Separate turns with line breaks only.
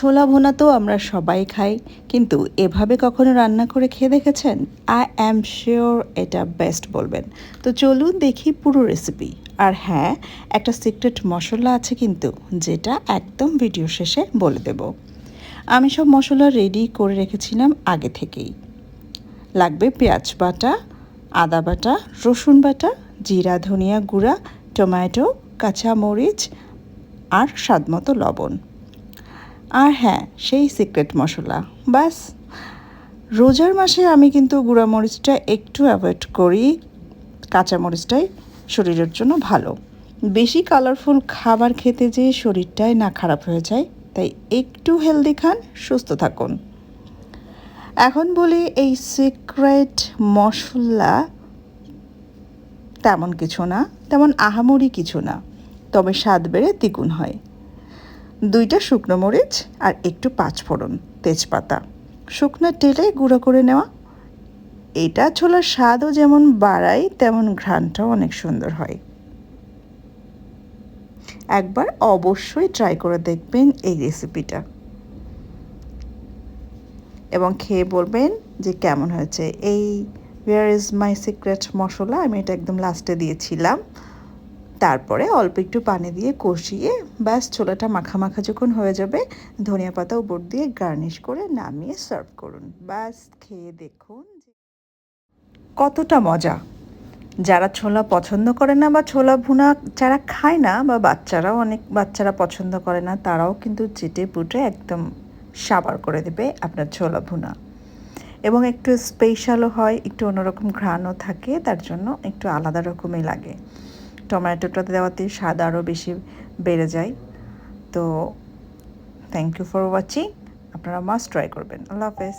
ছোলা ভুনা তো আমরা সবাই খাই, কিন্তু এভাবে কখনো রান্না করে খেয়ে দেখেছেন? আই অ্যাম শিওর এটা বেস্ট বলবেন। তো চলুন দেখি পুরো রেসিপি আর হ্যাঁ একটা সিক্রেট মশলা আছে কিন্তু, যেটা একদম ভিডিও শেষে বলে দেব। আমি সব মশলা রেডি করে রেখেছিলাম আগে থেকেই। লাগবে পেঁয়াজ বাটা, আদা বাটা, রসুন বাটা, জিরা, ধনিয়া গুঁড়া, টমেটো কাঁচা মরিচ আর স্বাদমতো লবণ। আর হ্যাঁ সেই সিক্রেট মশলা। বাস রোজার মাসে আমি কিন্তু গুঁড়া মরিচটা একটু অ্যাভয়েড করি। কাঁচা মরিচটাই শরীরের জন্য ভালো। বেশি কালারফুল খাবার খেতে যে শরীরটাই না খারাপ হয়ে যায়, তাই একটু হেলদি খান, সুস্থ থাকুন। এখন বলি এই সিক্রেট মশলা তেমন কিছু না, তেমন আহামরি কিছু না। তবে স্বাদ বেড়ে দ্বিগুণ হয়। দুইটা শুকনো মরিচ আর একটু পাঁচফোড়ন তেজপাতা। শুকনো তেলে গুঁড়ো করে নেওয়া। এটা ছোলার স্বাদও যেমন বাড়ায়, তেমন ঘ্রাণটাও অনেক সুন্দর হয়। একবার অবশ্যই ট্রাই করে দেখবেন এই রেসিপিটা এবং খেয়ে বলবেন যে কেমন হয়েছে। এই where is my secret masala? আমি এটা একদম লাস্টে দিয়েছিলাম। তারপরে অল্প একটু পানি দিয়ে কষিয়ে ব্যাস ছোলাটা মাখা মাখা যখন হয়ে যাবে, ধনিয়া পাতা উপর দিয়ে গার্নিশ করে নামিয়ে সার্ভ করুন। ব্যাস, খেয়ে দেখুন কতটা মজা। যারা ছোলা পছন্দ করে না বা ছোলা ভুনা যারা খায় না বা বাচ্চারাও অনেক বাচ্চারা পছন্দ করে না, তারাও কিন্তু চেটে পুটে একদম সাবার করে দেবে আপনার ছোলা ভুনা। এবং একটু স্পেশালও হয়, একটু অন্যরকম ঘ্রাণও থাকে, তার জন্য একটু আলাদা রকমই লাগে। টমেটোটা দেওয়াতে স্বাদ আরও বেশি বেড়ে যায়। তো থ্যাংক ইউ ফর ওয়াচিং আপনারা মাস্ট ট্রাই করবেন। আল্লাহ হাফেজ।